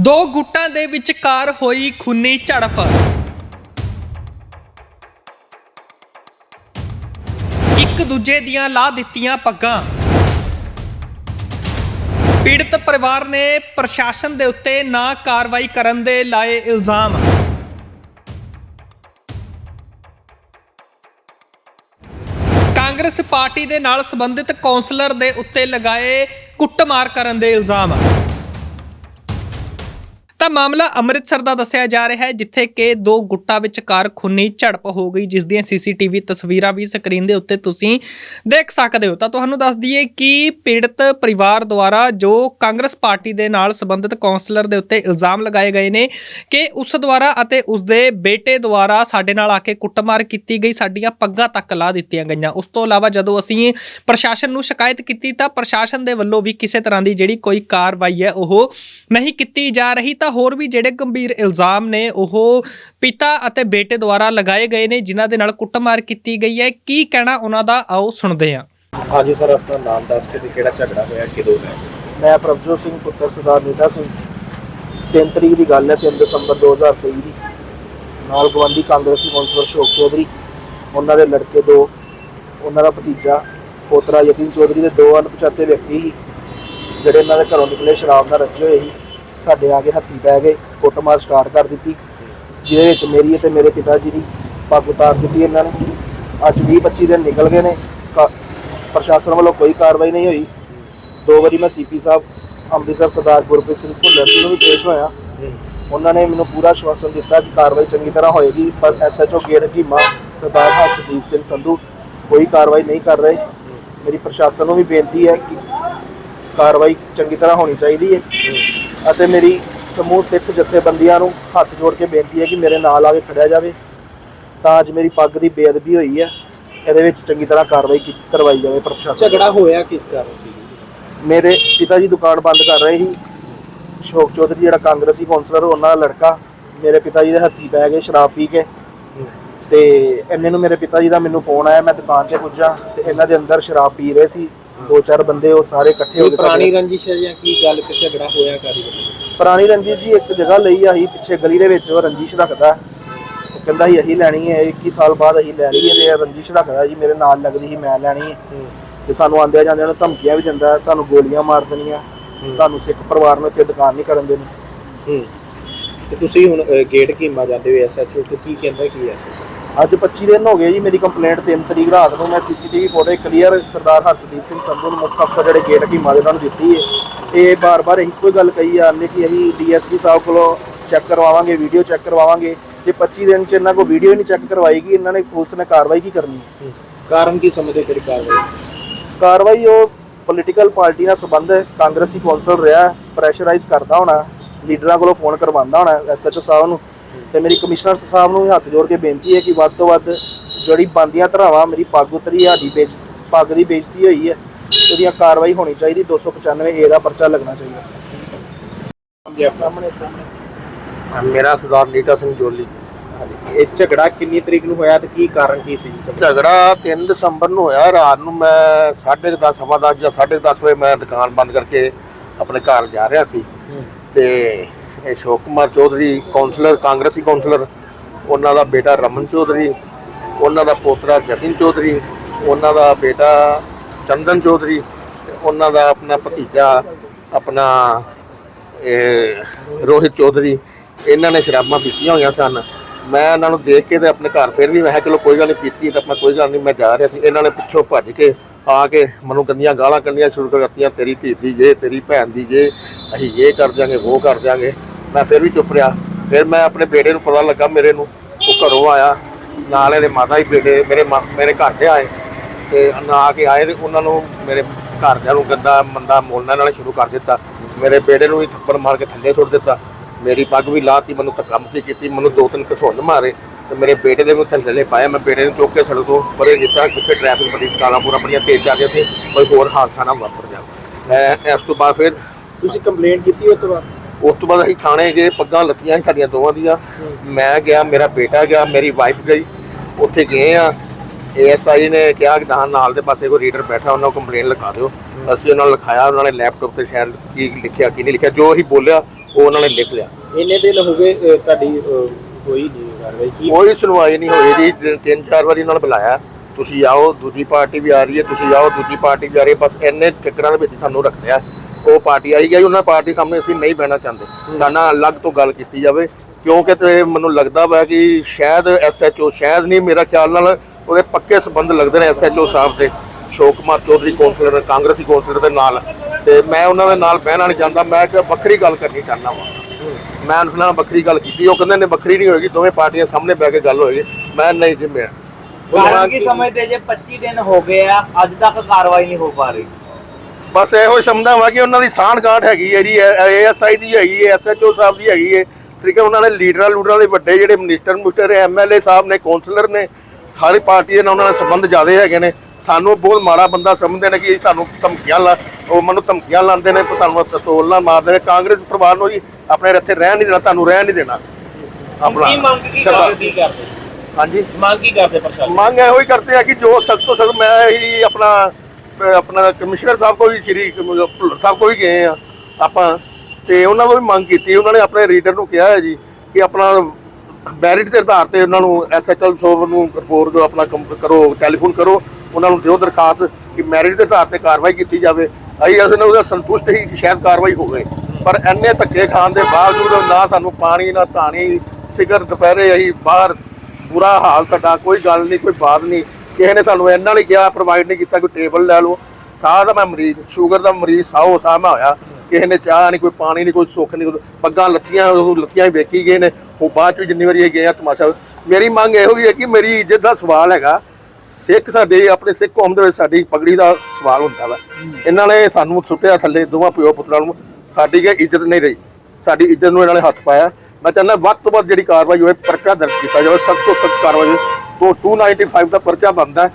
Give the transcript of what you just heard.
ਦੋ ਗੁੱਟਾਂ ਦੇ ਵਿਚਕਾਰ ਹੋਈ ਖੂਨੀ ਝੜਪ। ਇੱਕ ਦੂਜੇ ਦੀਆਂ ਲਾ ਦਿੱਤੀਆਂ ਪੱਗਾਂ। ਪੀੜਤ ਪਰਿਵਾਰ ਨੇ ਪ੍ਰਸ਼ਾਸਨ ਦੇ ਉੱਤੇ ਨਾ ਕਾਰਵਾਈ ਕਰਨ ਦੇ ਲਾਏ ਇਲਜ਼ਾਮ। ਕਾਂਗਰਸ ਪਾਰਟੀ ਦੇ ਨਾਲ ਸੰਬੰਧਿਤ ਕੌਂਸਲਰ ਦੇ ਉੱਤੇ ਲਗਾਏ ਕੁੱਟਮਾਰ ਕਰਨ ਦੇ ਇਲਜ਼ਾਮ। ਤਾਂ ਮਾਮਲਾ ਅੰਮ੍ਰਿਤਸਰ ਦਾ ਦੱਸਿਆ ਜਾ ਰਿਹਾ ਹੈ, ਜਿੱਥੇ ਕਿ ਦੋ ਗੁੱਟਾਂ ਵਿਚਕਾਰ ਖੂਨੀ ਝੜਪ ਹੋ ਗਈ, ਜਿਸ ਦੀਆਂ ਸੀਸੀਟੀਵੀ ਤਸਵੀਰਾਂ ਵੀ ਸਕਰੀਨ ਦੇ ਉੱਤੇ ਤੁਸੀਂ ਦੇਖ ਸਕਦੇ ਹੋ। ਤਾਂ ਤੁਹਾਨੂੰ ਦੱਸ ਦਈਏ ਕਿ ਪੀੜਤ ਪਰਿਵਾਰ ਦੁਆਰਾ ਜੋ ਕਾਂਗਰਸ ਪਾਰਟੀ ਦੇ ਨਾਲ ਸੰਬੰਧਿਤ ਕੌਂਸਲਰ ਦੇ ਉੱਤੇ ਇਲਜ਼ਾਮ ਲਗਾਏ ਗਏ ਨੇ ਕਿ ਉਸ ਦੁਆਰਾ ਅਤੇ ਉਸ ਦੇ ਬੇਟੇ ਦੁਆਰਾ ਸਾਡੇ ਨਾਲ ਆ ਕੇ ਕੁੱਟਮਾਰ ਕੀਤੀ ਗਈ, ਸਾਡੀਆਂ ਪੱਗਾਂ ਤੱਕ ਲਾ ਦਿੱਤੀਆਂ ਗਈਆਂ। ਉਸ ਤੋਂ ਇਲਾਵਾ ਜਦੋਂ ਅਸੀਂ ਪ੍ਰਸ਼ਾਸਨ ਨੂੰ ਸ਼ਿਕਾਇਤ ਕੀਤੀ ਤਾਂ ਪ੍ਰਸ਼ਾਸਨ ਦੇ ਵੱਲੋਂ ਵੀ ਕਿਸੇ ਤਰ੍ਹਾਂ ਦੀ ਜਿਹੜੀ ਕੋਈ ਕਾਰਵਾਈ ਹੈ, ਉਹ ਨਹੀਂ ਕੀਤੀ ਜਾ ਰਹੀ। ਤਾਂ ਹੋਰ ਵੀ ਜਿਹੜੇ ਗੰਭੀਰ ਇਲਜ਼ਾਮ ਨੇ ਉਹ ਪਿਤਾ ਅਤੇ ਬੇਟੇ ਦੁਆਰਾ ਲਗਾਏ ਗਏ ਨੇ ਜਿਨ੍ਹਾਂ ਦੇ ਨਾਲ ਕੁੱਟਮਾਰ ਕੀਤੀ ਗਈ ਹੈ। ਕੀ ਕਹਿਣਾ ਉਹਨਾਂ ਦਾ? ਆਓ ਸੁਣਦੇ ਹਾਂ। ਹਾਂਜੀ ਸਰ ਆਪਣਾ ਨਾਮ ਦੱਸ ਕੇ ਤੇ ਕਿਹੜਾ ਝਗੜਾ ਹੋਇਆ ਕਿਦੋਂ ਹੋਇਆ? ਮੈਂ ਪ੍ਰਭਜੋਤ ਸਿੰਘ ਪੁੱਤਰ ਸਰਦਾਰ ਨੀਤਾ ਸਿੰਘ। 3 ਤਰੀਕ ਦੀ ਗੱਲ ਹੈ 3 ਦਸੰਬਰ 2023 ਦੀ। ਨਾਲ ਗਵਾਂਢੀ ਕਾਂਗਰਸੀ ਕੌਂਸਲਰ ਸ਼ੋਕ ਚੌਧਰੀ ਉਹਨਾਂ ਦੇ ਲੜਕੇ ਦੋ ਉਹਨਾਂ ਦਾ ਭਤੀਜਾ ਪੋਤਰਾ ਯਤੀਨ ਚੌਧਰੀ ਦੇ ਦੋ ਅਣਪਛਾਤੇ ਵਿਅਕਤੀ ਸੀ ਜਿਹੜੇ ਇਹਨਾਂ ਦੇ ਘਰੋਂ ਨਿਕਲੇ ਸ਼ਰਾਬ ਨਾਲ ਰੱਜੇ ਹੋਏ ਸੀ। ਸਾਡੇ ਆ ਕੇ ਹੱਥੀ ਪੈ ਗਏ, ਕੁੱਟਮਾਰ ਸਟਾਰਟ ਕਰ ਦਿੱਤੀ। ਜਿਹਦੇ ਵਿੱਚ ਮੇਰੀ ਅਤੇ ਮੇਰੇ ਪਿਤਾ ਜੀ ਦੀ ਪੱਗ ਉਤਾਰ ਦਿੱਤੀ ਇਹਨਾਂ ਨੇ। ਅੱਜ 20 25 ਦਿਨ ਨਿਕਲ ਗਏ ਨੇ, ਕਾ- ਪ੍ਰਸ਼ਾਸਨ ਵੱਲੋਂ ਕੋਈ ਕਾਰਵਾਈ ਨਹੀਂ ਹੋਈ। ਦੋ ਵਾਰੀ ਮੈਂ ਸੀਪੀ ਸਾਹਿਬ, ਅੰਮ੍ਰਿਤਸਰ ਸਰਦਾਰ ਗੁਰਪ੍ਰੀਤ ਸਿੰਘ ਭੁੱਲਰ ਜੀ ਨੂੰ ਵੀ ਪੇਸ਼ ਹੋਇਆ। ਉਹਨਾਂ ਨੇ ਮੈਨੂੰ ਪੂਰਾ ਆਸ਼ਵਾਸਨ ਦਿੱਤਾ ਕਿ ਕਾਰਵਾਈ ਚੰਗੀ ਤਰ੍ਹਾਂ ਹੋਏਗੀ, ਪਰ ਐਸਐਚਓ ਗੇਟ ਕੀ ਮਾਂ ਸਰਦਾਰ ਹਰਸ਼ਦੀਪ ਸਿੰਘ ਸੰਧੂ ਕੋਈ ਕਾਰਵਾਈ ਨਹੀਂ ਕਰ ਰਹੇ। ਮੇਰੀ ਪ੍ਰਸ਼ਾਸਨ ਨੂੰ ਵੀ ਬੇਨਤੀ ਹੈ ਕਿ ਕਾਰਵਾਈ ਚੰਗੀ ਤਰ੍ਹਾਂ ਹੋਣੀ ਚਾਹੀਦੀ ਹੈ। ਅਤੇ ਮੇਰੀ ਸਮੂਹ ਸਿੱਖ ਜਥੇਬੰਦੀਆਂ ਨੂੰ ਹੱਥ ਜੋੜ ਕੇ ਬੇਨਤੀ ਹੈ ਕਿ ਮੇਰੇ ਨਾਲ ਆ ਕੇ ਖੜਿਆ ਜਾਵੇ ਤਾਂ ਅੱਜ ਮੇਰੀ ਪੱਗ ਦੀ ਬੇਅਦਬੀ ਹੋਈ ਹੈ ਇਹਦੇ ਵਿੱਚ ਚੰਗੀ ਤਰ੍ਹਾਂ ਕਾਰਵਾਈ ਕੀ- ਕਰਵਾਈ ਜਾਵੇ ਪ੍ਰਸ਼ਾਸਨ ਝਗੜਾ ਹੋਇਆ ਕਿਸ ਕਾਰਨ ਸੀ? ਮੇਰੇ ਪਿਤਾ ਜੀ ਦੁਕਾਨ ਬੰਦ ਕਰ ਰਹੇ ਸੀ। ਸ਼ੋਕ ਚੌਧਰੀ ਜਿਹੜਾ ਕਾਂਗਰਸੀ ਕੌਂਸਲਰ ਉਹਨਾਂ ਦਾ ਲੜਕਾ ਮੇਰੇ ਪਿਤਾ ਜੀ ਦੇ ਹੱਥੀ ਪੈ ਗਏ ਸ਼ਰਾਬ ਪੀ ਕੇ। ਤੇ ਇੰਨੇ ਨੂੰ ਮੇਰੇ ਪਿਤਾ ਜੀ ਦਾ ਮੈਨੂੰ ਫੋਨ ਆਇਆ ਮੈਂ ਦੁਕਾਨ ਤੇ ਪੁੱਜਾ ਤੇ ਇਹਨਾਂ ਦੇ ਅੰਦਰ ਸ਼ਰਾਬ ਪੀ ਰਹੇ ਸੀ। ਦੋ ਚਾਰ ਬੰਦੇ ਉਹ ਸਾਰੇ ਇਕੱਠੇ ਹੋ ਕੇ ਪੁਰਾਣੀ ਰੰਜਿਸ਼ ਹੈ ਜਾਂ ਕੀ ਗੱਲ ਕਿ ਝਗੜਾ ਹੋਇਆ ਕਾਦੀ ਪੁਰਾਣੀ ਰੰਜੀਸ਼ ਜੀ ਇੱਕ ਜਗ੍ਹਾ ਲਈ ਆਹੀ ਪਿੱਛੇ ਗਲੀ ਦੇ ਵਿੱਚ ਉਹ ਰੰਜੀਸ਼ ਰੱਖਦਾ। ਉਹ ਕਹਿੰਦਾ ਸੀ ਅਸੀਂ ਲੈਣੀ ਹੈ 21 ਸਾਲ ਬਾਅਦ ਅਸੀਂ ਲੈਣੀ ਹੈ ਤੇ ਰੰਜੀਸ਼ ਰੱਖਦਾ ਜੀ ਮੇਰੇ ਨਾਲ ਲੱਗਦੀ ਸੀ ਮੈਂ ਲੈਣੀ ਹੈ। ਤੇ ਸਾਨੂੰ ਆਂਦਿਆਂ ਜਾਂਦਿਆਂ ਨੂੰ ਧਮਕੀਆਂ ਵੀ ਦਿੰਦਾ ਤੁਹਾਨੂੰ ਗੋਲੀਆਂ ਮਾਰ ਦੇਣੀਆਂ ਤੁਹਾਨੂੰ ਸਿੱਖ ਪਰਿਵਾਰ ਨੂੰ ਇੱਥੇ ਦੁਕਾਨ ਨਹੀਂ ਕਰਨ ਦੇਣੀ। ਤੇ ਤੁਸੀਂ ਹੁਣ ਗੇਟ ਕੀਮਾ ਜਾਂਦੇ ਹੋ ਐਸਐਚਓ ਤੇ ਕੀ ਕਹਿੰਦਾ ਕੀ SHO? ਅੱਜ 25 ਦਿਨ ਹੋ ਗਏ ਜੀ ਮੇਰੀ ਕੰਪਲੇਂਟ 3 ਤਰੀਕ ਰਾਤ ਨੂੰ ਮੈਂ CCTV photo clear Sardar Harshdeep Singh Sandhu ਨੂੰ ਮੁੱਖ ਅਫਸਰ ਜਿਹੜੇ ਗੇਟ ਕੀ ਮਾਦੇ ਨੂੰ ਦਿੱਤੀ ਹੈ ਇਹ ਬਾਰ-ਬਾਰ ਇਹੀ ਕੋਈ ਗੱਲ ਕਹੀ ਜਾਂਦੇ ਕਿ ਅਸੀਂ ਡੀਐਸਪੀ ਸਾਹਿਬ ਕੋਲੋਂ ਚੈੱਕ ਕਰਵਾਵਾਂਗੇ ਵੀਡੀਓ ਚੈੱਕ ਕਰਵਾਵਾਂਗੇ। ਜੇ 25 ਦਿਨ ਚ ਇਹਨਾਂ ਕੋਲ ਵੀਡੀਓ ਨਹੀਂ ਚੈੱਕ ਕਰਵਾਏਗੀ ਇਹਨਾਂ ਨੇ ਪੁਲਿਸ ਨੇ ਕਾਰਵਾਈ ਕੀ ਕਰਨੀ ਹੈ? ਕਾਰਨ ਕੀ ਸਮਝਦੇ ਤੇਰੀ ਕਾਰਵਾਈ? ਕਾਰਵਾਈ ਉਹ ਪੋਲੀਟੀਕਲ ਪਾਰਟੀ ਨਾਲ ਸੰਬੰਧ ਹੈ ਕਾਂਗਰਸੀ ਕੌਂਸਲ ਰਿਹਾ ਪ੍ਰੈਸ਼ਰਾਈਜ਼ ਕਰਦਾ ਹੋਣਾ ਲੀਡਰਾਂ ਕੋਲੋਂ ਫੋਨ ਕਰਵਾਉਂਦਾ ਹੋਣਾ ਐਸਐਚਓ ਸਾਹਿਬ ਨੂੰ। ਤੇ ਮੇਰੀ ਕਮਿਸ਼ਨਰ ਸਾਹਿਬ ਨੂੰ ਹੱਥ ਜੋੜ ਕੇ ਬੇਨਤੀ ਹੈ ਕਿ ਵੱਧ ਤੋਂ ਵੱਧ ਜਿਹੜੀ ਬੰਦੀਆਂ ਧਰਾਵਾਂ ਮੇਰੀ ਪੱਗ ਉਤਰੀ ਸਾਡੀ ਬੇਇੱਜ਼ ਪੱਗ ਦੀ ਬੇਇੱਜ਼ਤੀ ਹੋਈ ਹੈ ਉਹਦੀਆਂ ਕਾਰਵਾਈ ਹੋਣੀ ਚਾਹੀਦੀ 295 ਏ ਦਾ ਪਰਚਾ ਲੱਗਣਾ ਚਾਹੀਦਾ। ਸਾਹਮਣੇ ਸਾਹਮਣੇ। ਮੇਰਾ ਸਰਦਾਰ ਨੀਤਾ ਸਿੰਘ ਜੋਲੀ। ਇਹ ਝਗੜਾ ਕਿੰਨੀ ਤਰੀਕ ਨੂੰ ਹੋਇਆ ਤੇ ਕੀ ਕਾਰਨ ਕੀ ਸੀ? ਝਗੜਾ 3 ਦਸੰਬਰ ਨੂੰ ਹੋਇਆ ਰਾਤ ਨੂੰ ਮੈਂ 10:30 ਸਵਾ ਦਸ ਜਾਂ 10:30 ਵਜੇ ਮੈਂ ਦੁਕਾਨ ਬੰਦ ਕਰਕੇ ਆਪਣੇ ਘਰ ਜਾ ਰਿਹਾ ਸੀ। ਤੇ ਅਸ਼ੋਕ ਕੁਮਾਰ ਚੌਧਰੀ ਕਾਉਂਸਲਰ ਕਾਂਗਰਸੀ ਕਾਉਂਸਲਰ ਉਹਨਾਂ ਦਾ ਬੇਟਾ ਰਮਨ ਚੌਧਰੀ, ਉਹਨਾਂ ਦਾ ਪੋਤਰਾ ਜਤਿਨ ਚੌਧਰੀ, ਉਹਨਾਂ ਦਾ ਬੇਟਾ ਚੰਦਨ ਚੌਧਰੀ ਤੇ ਉਹਨਾਂ ਦਾ ਆਪਣਾ ਭਤੀਜਾ, ਆਪਣਾ ਰੋਹਿਤ ਚੌਧਰੀ, ਇਹਨਾਂ ਨੇ ਸ਼ਰਾਬਾਂ ਪੀਤੀਆਂ ਹੋਈਆਂ ਸਨ। ਮੈਂ ਇਹਨਾਂ ਨੂੰ ਦੇਖ ਕੇ ਤੇ ਆਪਣੇ ਘਰ ਫਿਰ ਵੀ ਮੈਂ ਕਿਹਾ, ਚਲੋ ਕੋਈ ਗੱਲ ਨਹੀਂ ਪੀਤੀ ਤਾਂ ਆਪਣਾ ਕੋਈ ਗੱਲ ਨਹੀਂ ਮੈਂ ਜਾ ਰਿਹਾ ਸੀ। ਇਹਨਾਂ ਨੇ ਪਿੱਛੋਂ ਭੱਜ ਕੇ ਆ ਕੇ ਮੈਨੂੰ ਗੰਦੀਆਂ ਗਾਲਾਂ ਕੱਢਣੀਆਂ ਸ਼ੁਰੂ ਕਰ ਦਿੱਤੀਆਂ, ਤੇਰੀ ਧੀ ਦੀ ਜੇ, ਤੇਰੀ ਭੈਣ ਦੀ ਜੇ, ਅਸੀਂ ਇਹ ਕਰ ਦਿਆਂਗੇ, ਉਹ ਕਰ ਦਿਆਂਗੇ। ਮੈਂ ਫਿਰ ਵੀ ਚੁੱਪ ਰਿਹਾ। ਫਿਰ ਮੈਂ ਆਪਣੇ ਬੇਟੇ ਨੂੰ ਪਤਾ ਲੱਗਾ ਮੇਰੇ ਨੂੰ। ਉਹ ਘਰੋਂ ਆਇਆ। ਨਾਲ ਇਹਦੇ ਮਾਤਾ ਹੀ ਬੇਟੇ, ਮੇਰੇ ਮਾ- ਮੇਰੇ ਘਰ ਤੇ ਆਏ। ਤੇ ਨਾ ਆ ਕੇ ਆਏ ਤੇ ਉਹਨਾਂ ਨੂੰ ਮੇਰੇ ਘਰਦਿਆਂ ਨੂੰ ਗੰਦਾ ਮੰਦਾ ਬੋਲਣਾ ਨਾਲ ਸ਼ੁਰੂ ਕਰ ਦਿੱਤਾ। ਮੇਰੇ ਬੇਟੇ ਨੂੰ ਵੀ ਥੱਪੜ ਮਾਰ ਕੇ ਥੱਲੇ ਸੁੱਟ ਦਿੱਤਾ। ਮੇਰੀ ਪੱਗ ਵੀ ਲਾਤੀ, ਮੈਨੂੰ ਧੱਕਾ ਮੁੱਕੀ ਕੀਤੀ, ਮੈਨੂੰ ਦੋ ਤਿੰਨ ਘਸੁੰਨ ਮਾਰੇ। ਤੇ ਮੇਰੇ ਬੇਟੇ ਦੇ ਵੀ ਥੱਲੇ ਪਾਇਆ। ਮੈਂ ਬੇਟੇ ਨੂੰ ਚੁੱਕ ਕੇ ਸੜਕ ਤੋਂ ਪਰੇ ਜਿੱਤਾ ਕਿੱਥੇ ਟ੍ਰੈਫਿਕ ਬੜੀ ਕਾਲਾਂ ਪੂਰਾ ਬੜੀਆਂ ਤੇਜ਼ ਚੱਲ ਰਿਹਾ ਸੀ ਕੋਈ ਹੋਰ ਹਾਦਸਾ ਨਾ ਵਾਪਰ ਜਾਵੇ। ਮੈਂ ਇਸ ਤੋਂ ਬਾਅਦ ਫਿਰ ਤੁਸੀਂ ਕੰਪਲੇਂਟ ਕੀਤੀ ਉਸ ਤੋਂ ਬਾਅਦ? ਉਸ ਤੋਂ ਬਾਅਦ ਅਸੀਂ ਥਾਣੇ ਗਏ ਪੱਗਾਂ ਲੱਤੀਆਂ ਸੀ ਸਾਡੀਆਂ ਦੋਵਾਂ ਦੀਆਂ। ਮੈਂ ਗਿਆ ਮੇਰਾ ਬੇਟਾ ਗਿਆ ਮੇਰੀ ਵਾਈਫ ਗਈ। ਉੱਥੇ ਗਏ ਆ। ਏਐਸਆਈ ਨੇ ਕਿਹਾ ਕਿ ਨਾਲ ਨਾਲ ਦੇ ਪਾਸੇ ਕੋਈ ਰੀਡਰ ਬੈਠਾ ਉਹਨਾਂ ਨੂੰ ਕੰਪਲੇਨ ਲਿਖਾ ਦਿਓ। ਅਸੀਂ ਉਹਨਾਂ ਨੂੰ ਲਿਖਾਇਆ ਉਹਨਾਂ ਨੇ ਲੈਪਟਾਪ ਤੇ ਸ਼ਾਇਦ ਕੀ ਲਿਖਿਆ ਕੀ ਨਹੀਂ ਲਿਖਿਆ ਜੋ ਅਸੀਂ ਬੋਲਿਆ ਉਹ ਉਹਨਾਂ ਨੇ ਲਿਖ ਲਿਆ। ਇੰਨੇ ਦਿਨ ਹੋ ਗਏ ਅਹ, ਤੁਹਾਡੀ ਅਹ, ਹੋਈ ਨਹੀਂ ਕਾਰਵਾਈ ਕੀ ਕੋਈ ਸੁਣਵਾਈ ਨਹੀਂ ਹੋਈ ਜੀ। ਤਿੰਨ- ਤਿੰਨ ਚਾਰ ਵਾਰੀ ਇਹਨਾਂ ਨੇ ਬੁਲਾਇਆ। ਤੁਸੀਂ ਆਓ ਦੂਜੀ ਪਾਰਟੀ ਵੀ ਆ ਰਹੀ ਹੈ ਤੁਸੀਂ ਆਓ ਦੂਜੀ ਪਾਰਟੀ ਵੀ ਆ ਰਹੀ ਹੈ। ਬਸ ਇੰਨੇ ਚੱਕਰਾਂ ਦੇ ਵਿੱਚ ਸਾਨੂੰ ਰੱਖ ਲਿਆ ਉਹ ਪਾਰਟੀ ਆਈ ਗਈ ਉਹਨਾਂ ਪਾਰਟੀ ਸਾਹਮਣੇ ਅਸੀਂ ਨਹੀਂ ਬਹਿਣਾ ਚਾਹੁੰਦੇ। ਸਾਡਾ ਅਲੱਗ ਤੋਂ ਗੱਲ ਕੀਤੀ ਜਾਵੇ ਕਿਉਂਕਿ ਤੇ ਮੈਨੂੰ ਲੱਗਦਾ ਵਾ ਕਿ ਸ਼ਾਇਦ ਐਸਐਚਓ ਸ਼ਾਇਦ ਨਹੀਂ ਮੇਰਾ ਖਿਆਲ ਨਾਲ ਉਹਦੇ ਪੱਕੇ ਸਬੰਧ ਲੱਗਦੇ ਨੇ ਐਸਐਚਓ ਸਾਹਿਬ ਦੇ। ਸ਼ੋਕ ਕੁਮਾਰ ਚੌਧਰੀ ਕੌਂਸਲਰ ਕਾਂਗਰਸੀ ਕੌਂਸਲਰ ਦੇ ਨਾਲ। ਤੇ ਮੈਂ ਉਹਨਾਂ ਦੇ ਨਾਲ ਬਹਿਣਾ ਨਹੀਂ ਚਾਹੁੰਦਾ ਮੈਂ ਇੱਕ ਵੱਖਰੀ ਗੱਲ ਕਰਨੀ ਚਾਹੁੰਦਾ ਵਾਂ। ਮੈਂ ਉਹਨਾਂ ਨਾਲ ਵੱਖਰੀ ਗੱਲ ਕੀਤੀ ਉਹ ਕਹਿੰਦੇ ਨੇ ਵੱਖਰੀ ਨਹੀਂ ਹੋਏਗੀ ਦੋਵੇਂ ਪਾਰਟੀਆਂ ਸਾਹਮਣੇ ਬਹਿ ਕੇ ਗੱਲ ਹੋਏਗੀ। ਮੈਂ ਨਹੀਂ ਜੀ ਮੈਂ ਕਾਰਨ ਕੀ ਸਮਝਦੇ? ਜੇ 25 ਦਿਨ ਹੋ ਗਏ ਆ ਅੱਜ ਤੱਕ ਕਾਰਵਾਈ ਨਹੀਂ ਹੋ ਪਾ ਰਹੀ। ਬਸ ਇਹੋ ਹੀ ਸਮਝਦਾ ਵਾ ਕਿ ਉਹਨਾਂ ਦੀ ਸਾਂਠ ਗਾਂਠ ਹੈਗੀ ਹੈ ਜੀ ਏਐਸਆਈ ਦੀ ਹੈਗੀ ਹੈ ਐਸਐਚਓ ਸਾਹਿਬ ਦੀ ਹੈਗੀ ਹੈ। ਠੀਕ ਹੈ ਉਹਨਾਂ ਨੇ ਲੀਡਰਾਂ ਲੂਡਰਾਂ ਦੇ ਵੱਡੇ ਜਿਹੜੇ ਮਿਨਿਸਟਰ ਮਿਸਟਰ ਐਮਐਲਏ ਸਾਹਿਬ ਨੇ ਕੌਂਸਲਰ ਨੇ ਸਾਰੀ ਪਾਰਟੀ ਦੇ ਨਾਲ ਉਹਨਾਂ ਨਾਲ ਸੰਬੰਧ ਜ਼ਿਆਦੇ ਹੈਗੇ ਨੇ। ਸਾਨੂੰ ਬਹੁਤ ਮਾੜਾ ਬੰਦਾ ਸਮਝਦੇ ਨੇ ਕਿ ਸਾਨੂੰ ਧਮਕੀਆਂ ਲਾ ਉਹ ਮੈਨੂੰ ਧਮਕੀਆਂ ਲਾਉਂਦੇ ਨੇ ਤੁਹਾਨੂੰ ਤੋਲਣਾ ਮਾਰਦੇ ਨੇ। ਕਾਂਗਰਸ ਪਰਿਵਾਰ ਨੂੰ ਜੀ ਆਪਣੇ ਇੱਥੇ ਰਹਿਣ ਨਹੀਂ ਦੇਣਾ ਤੁਹਾਨੂੰ ਰਹਿਣ ਨਹੀਂ ਦੇਣਾ। ਕੀ ਮੰਗ ਕੀ ਕਰਦੇ ਕਰਦੇ? ਹਾਂਜੀ। ਮੰਗ ਕੀ ਕਰਦੇ ਪ੍ਰਸ਼ਾਸਨ? ਮੰਗ ਇਹੋ ਹੀ ਕਰਤੇ ਆ ਕਿ ਜੋ ਸਖਤ ਤੋਂ ਸਖਤ ਮੈਂ ਹੀ ਆਪਣਾ ਆਪਣਾ ਕਮਿਸ਼ਨਰ ਸਾਹਿਬ ਕੋਲ ਵੀ ਸ਼੍ਰੀ ਭੁੱਲਰ ਸਾਹਿਬ ਕੋਲ ਵੀ ਗਏ ਆ ਆਪਾਂ। ਤੇ ਉਹਨਾਂ ਕੋਲ ਵੀ ਮੰਗ ਕੀਤੀ, ਉਹਨਾਂ ਨੇ ਆਪਣੇ ਰੀਡਰ ਨੂੰ ਕਿਹਾ ਹੈ ਜੀ ਕਿ ਆਪਣਾ ਮੈਰਿਟ ਦੇ ਆਧਾਰ ਤੇ ਉਹਨਾਂ ਨੂੰ ਐਸਐਚਐਲ ਸੋਵ ਨੂੰ ਰਿਪੋਰਟ ਆਪਣਾ ਕੰਮ ਕਰੋ, ਟੈਲੀਫੋਨ ਕਰੋ, ਉਹਨਾਂ ਨੂੰ ਦਿਓ ਦਰਖਾਸਤ ਕਿ ਮੈਰਿਟ ਦੇ ਆਧਾਰ ਤੇ ਕਾਰਵਾਈ ਕੀਤੀ ਜਾਵੇ। ਅਸੀਂ ਅਸੀਂ ਉਹਦਾ ਸੰਤੁਸ਼ਟ ਹੀ ਸ਼ਾਇਦ ਕਾਰਵਾਈ ਹੋਵੇ। ਪਰ ਇੰਨੇ ਧੱਕੇ ਖਾਣ ਦੇ ਬਾਵਜੂਦ ਨਾ ਸਾਨੂੰ ਪਾਣੀ, ਨਾ ਧਾਣੀ ਸਿਗਰ ਦੁਪਹਿਰੇ ਅਸੀਂ ਬਾਹਰ ਬੁਰਾ ਹਾਲ ਸਾਡਾ, ਕੋਈ ਗੱਲ ਨਹੀਂ, ਕੋਈ ਬਾਤ ਨਹੀਂ। ਕਿਸੇ ਨੇ ਸਾਨੂੰ ਇਹਨਾਂ ਲਈ ਕਿਹਾ ਪ੍ਰੋਵਾਈਡ ਨਹੀਂ ਕੀਤਾ, ਕੋਈ ਟੇਬਲ ਲੈ ਲਓ। ਸਾਹ ਦਾ ਮੈਂ ਮਰੀਜ਼ ਸ਼ੂਗਰ ਦਾ ਮਰੀਜ਼, ਸਾਹੋ ਸਾਹ ਮੈਂ ਹੋਇਆ। ਕਿਸੇ ਨੇ ਚਾਹ ਨਹੀਂ, ਕੋਈ ਪਾਣੀ ਨਹੀਂ, ਕੋਈ ਸੁੱਖ ਨਹੀਂ ਪੱਗਾਂ ਲੱਥੀਆਂ, ਉਹ ਲੱਥੀਆਂ ਹੀ ਵੇਖੀ ਗਏ ਨੇ। ਉਹ ਬਾਅਦ ਚ ਜਿੰਨੀ ਵਾਰੀ ਇਹ ਗਏ ਆ, ਤਮਾਸ਼ਾ। ਮੇਰੀ ਮੰਗ ਇਹੋ ਹੀ ਹੈ ਕਿ ਮੇਰੀ ਇੱਜ਼ਤ ਦਾ ਸਵਾਲ ਹੈਗਾ। ਸਿੱਖ ਸਾਡੇ, ਆਪਣੇ ਸਿੱਖ ਕੌਮ ਦੇ ਵਿੱਚ ਸਾਡੀ ਪਗੜੀ ਦਾ ਸਵਾਲ ਹੁੰਦਾ ਵਾ। ਇਹਨਾਂ ਨੇ ਸਾਨੂੰ ਸੁੱਟਿਆ ਥੱਲੇ, ਦੋਵਾਂ ਪਿਓ ਪੁੱਤਰਾਂ ਨੂੰ। ਸਾਡੀ ਕਿ ਇੱਜ਼ਤ ਨਹੀਂ ਰਹੀ। ਸਾਡੀ ਇੱਜ਼ਤ ਨੂੰ ਇਹਨਾਂ ਨੇ ਹੱਥ ਪਾਇਆ। ਮੈਂ ਚਾਹੁੰਦਾ ਵੱਧ ਤੋਂ ਵੱਧ ਜਿਹੜੀ ਕਾਰਵਾਈ ਹੋਏ, ਪਰਚਾ ਦਰਜ ਕੀਤਾ ਜਾਵੇ, ਸਖਤ ਤੋਂ ਸਖਤ ਕਾਰਵਾਈ ਉਹ 295 ਦਾ ਪਰਚਾ ਬਣਦਾ